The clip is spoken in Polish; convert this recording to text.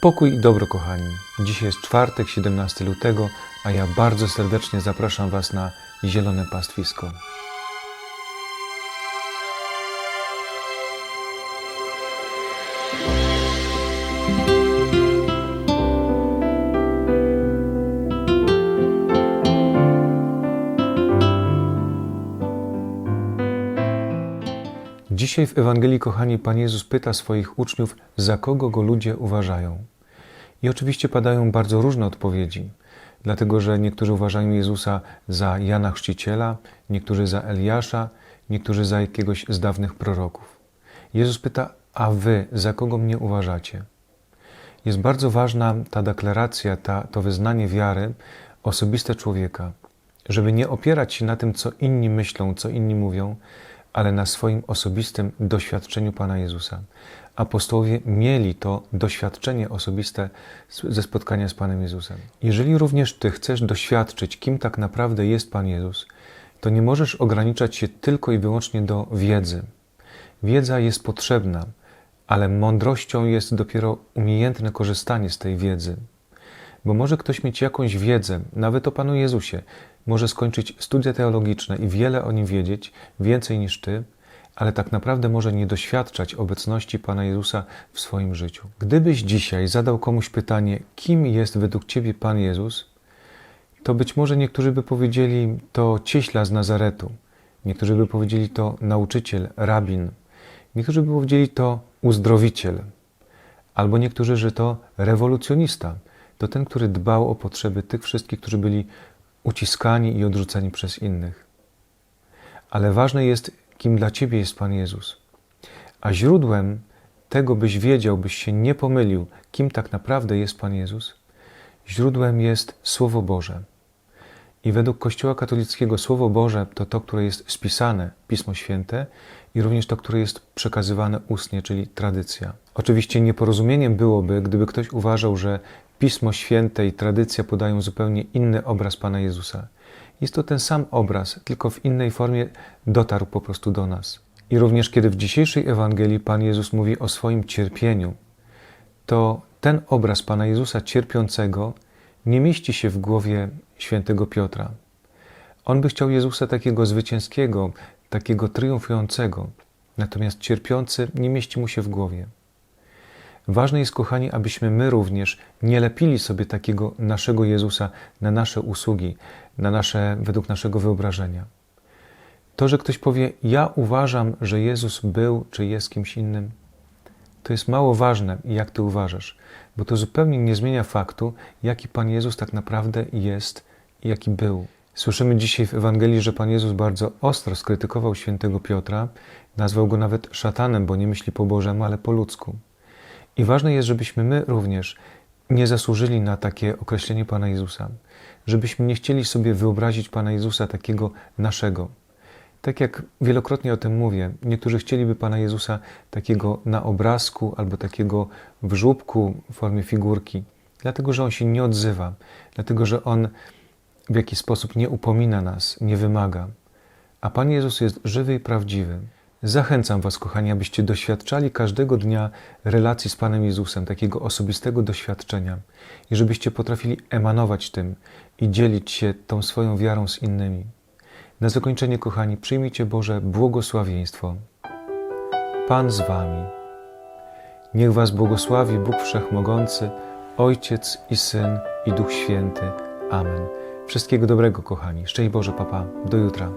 Pokój i dobro, kochani. Dzisiaj jest czwartek, 17 lutego, a ja bardzo serdecznie zapraszam Was na Zielone Pastwisko. Dzisiaj w Ewangelii, kochani, Pan Jezus pyta swoich uczniów, za kogo go ludzie uważają. I oczywiście padają bardzo różne odpowiedzi, dlatego że niektórzy uważają Jezusa za Jana Chrzciciela, niektórzy za Eliasza, niektórzy za jakiegoś z dawnych proroków. Jezus pyta, a wy za kogo mnie uważacie? Jest bardzo ważna ta deklaracja, ta, to wyznanie wiary osobiste człowieka, żeby nie opierać się na tym, co inni myślą, co inni mówią, ale na swoim osobistym doświadczeniu Pana Jezusa. Apostołowie mieli to doświadczenie osobiste ze spotkania z Panem Jezusem. Jeżeli również Ty chcesz doświadczyć, kim tak naprawdę jest Pan Jezus, to nie możesz ograniczać się tylko i wyłącznie do wiedzy. Wiedza jest potrzebna, ale mądrością jest dopiero umiejętne korzystanie z tej wiedzy. Bo może ktoś mieć jakąś wiedzę, nawet o Panu Jezusie, może skończyć studia teologiczne i wiele o nim wiedzieć, więcej niż ty, ale tak naprawdę może nie doświadczać obecności Pana Jezusa w swoim życiu. Gdybyś dzisiaj zadał komuś pytanie, kim jest według ciebie Pan Jezus, to być może niektórzy by powiedzieli to cieśla z Nazaretu, niektórzy by powiedzieli to nauczyciel, rabin, niektórzy by powiedzieli to uzdrowiciel, albo niektórzy, że to rewolucjonista, to ten, który dbał o potrzeby tych wszystkich, którzy byli uciskani i odrzuceni przez innych. Ale ważne jest, kim dla Ciebie jest Pan Jezus. A źródłem tego, byś wiedział, byś się nie pomylił, kim tak naprawdę jest Pan Jezus, źródłem jest Słowo Boże. I według Kościoła katolickiego Słowo Boże to to, które jest spisane, Pismo Święte, i również to, które jest przekazywane ustnie, czyli tradycja. Oczywiście nieporozumieniem byłoby, gdyby ktoś uważał, że Pismo Święte i tradycja podają zupełnie inny obraz Pana Jezusa. Jest to ten sam obraz, tylko w innej formie dotarł po prostu do nas. I również kiedy w dzisiejszej Ewangelii Pan Jezus mówi o swoim cierpieniu, to ten obraz Pana Jezusa cierpiącego nie mieści się w głowie świętego Piotra. On by chciał Jezusa takiego zwycięskiego, takiego triumfującego, natomiast cierpiący nie mieści mu się w głowie. Ważne jest, kochani, abyśmy my również nie lepili sobie takiego naszego Jezusa na nasze usługi, na nasze, według naszego wyobrażenia. To, że ktoś powie, ja uważam, że Jezus był czy jest kimś innym, to jest mało ważne, jak ty uważasz, bo to zupełnie nie zmienia faktu, jaki Pan Jezus tak naprawdę jest i jaki był. Słyszymy dzisiaj w Ewangelii, że Pan Jezus bardzo ostro skrytykował świętego Piotra, nazwał go nawet szatanem, bo nie myśli po Bożemu, ale po ludzku. I ważne jest, żebyśmy my również nie zasłużyli na takie określenie Pana Jezusa, żebyśmy nie chcieli sobie wyobrazić Pana Jezusa takiego naszego. Tak jak wielokrotnie o tym mówię, niektórzy chcieliby Pana Jezusa takiego na obrazku albo takiego w żłóbku w formie figurki, dlatego że On się nie odzywa, dlatego że On w jakiś sposób nie upomina nas, nie wymaga. A Pan Jezus jest żywy i prawdziwy. Zachęcam Was, kochani, abyście doświadczali każdego dnia relacji z Panem Jezusem, takiego osobistego doświadczenia i żebyście potrafili emanować tym i dzielić się tą swoją wiarą z innymi. Na zakończenie, kochani, przyjmijcie Boże błogosławieństwo. Pan z Wami. Niech Was błogosławi Bóg Wszechmogący, Ojciec i Syn i Duch Święty. Amen. Wszystkiego dobrego, kochani. Szczęść Boże, papa. Do jutra.